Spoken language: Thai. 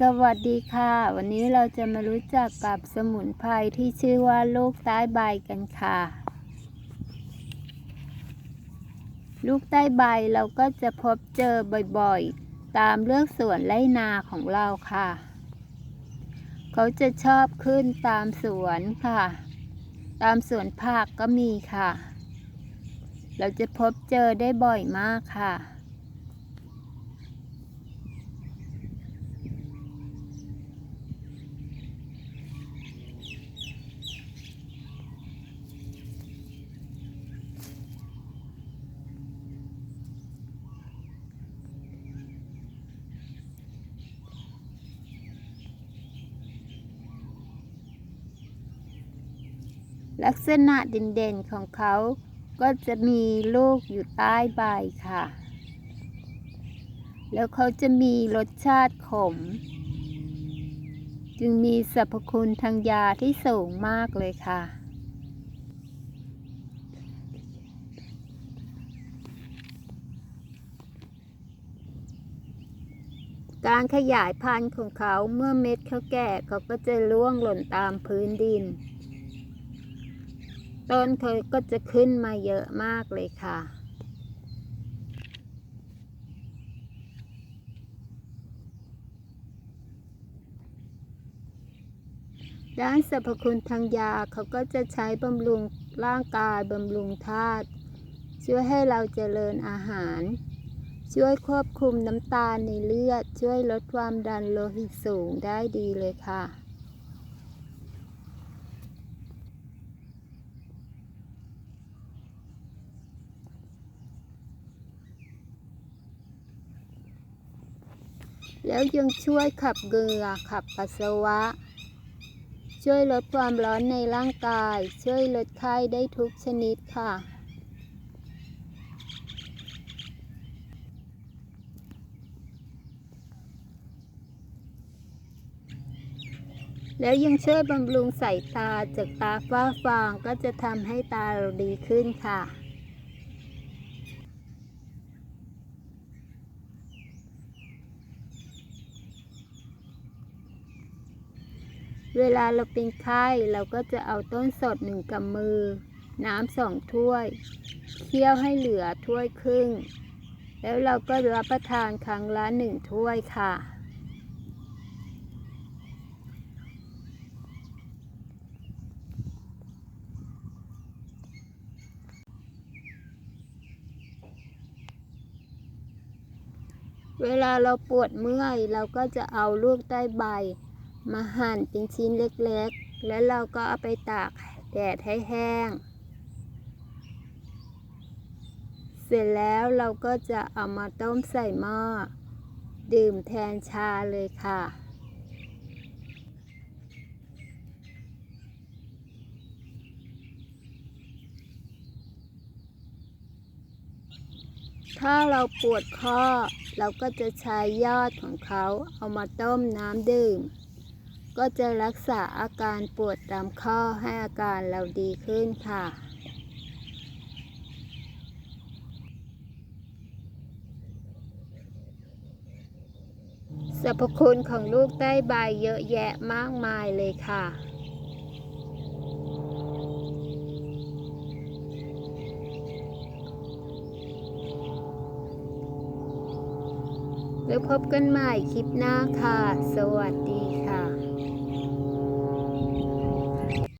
สวัสดีค่ะ วันนี้เราจะมารู้จักกับสมุนไพรที่ชื่อว่าลูกใต้ใบกันค่ะ ลูกใต้ใบเราก็จะพบเจอบ่อยๆ ตามเลือกสวนไร่นาของเราค่ะ เขาจะชอบขึ้นตามสวนค่ะ ตามสวนผักก็มีค่ะ เราจะพบเจอได้บ่อยมากค่ะ ลักษณะเด่นๆของเขาก็จะมีลูกอยู่ใต้ใบค่ะ แล้วเขาจะมีรสชาติขม จึงมีสรรพคุณทางยาที่สูงมากเลยค่ะ การขยายพันธุ์ของเขาเมื่อเม็ดเขาแก่เขาก็จะร่วงหล่นตามพื้นดิน ต้นเขาก็จะขึ้นมาเยอะมากเลยค่ะ ด้านสรรพคุณทางยาเขาก็จะใช้บำรุงร่างกายบำรุงธาตุช่วยให้เราเจริญอาหาร ช่วยควบคุมน้ำตาลในเลือด ช่วยลดความดันโลหิตสูงได้ดีเลยค่ะ แล้วยังช่วยขับเหงื่อขับปัสสาวะ ช่วยลดความร้อนในร่างกาย ช่วยลดไข้ได้ทุกชนิดค่ะ แล้วยังช่วยบำรุงสายตาจากตาฝ้าฟางก็จะทำให้ตาเราดีขึ้นค่ะ เวลาเราเป็นไข้เราก็จะเอาต้นสดหนึ่งกำมือ น้ำสองถ้วย เคี่ยวให้เหลือถ้วยครึ่ง แล้วเราก็รับประทานครั้งละหนึ่งถ้วยค่ะ เวลาเราปวดเมื่อยเราก็จะเอาลูกใต้ใบ มาหั่นเป็นชิ้นเล็กๆ แล้วเราก็เอาไปตากแดดให้แห้ง เสร็จแล้วเราก็จะเอามาต้มใส่หม้อ ดื่มแทนชาเลยค่ะ ถ้าเราปวดข้อ เราก็จะใช้ยอดของเขาเอามาต้มน้ำดื่ม ก็จะรักษาอาการปวดตามข้อให้อาการเราดีขึ้นค่ะ สรรพคุณของลูกใต้ใบเยอะแยะมากมายเลยค่ะแล้วพบกันใหม่คลิปหน้าค่ะ สวัสดีค่ะ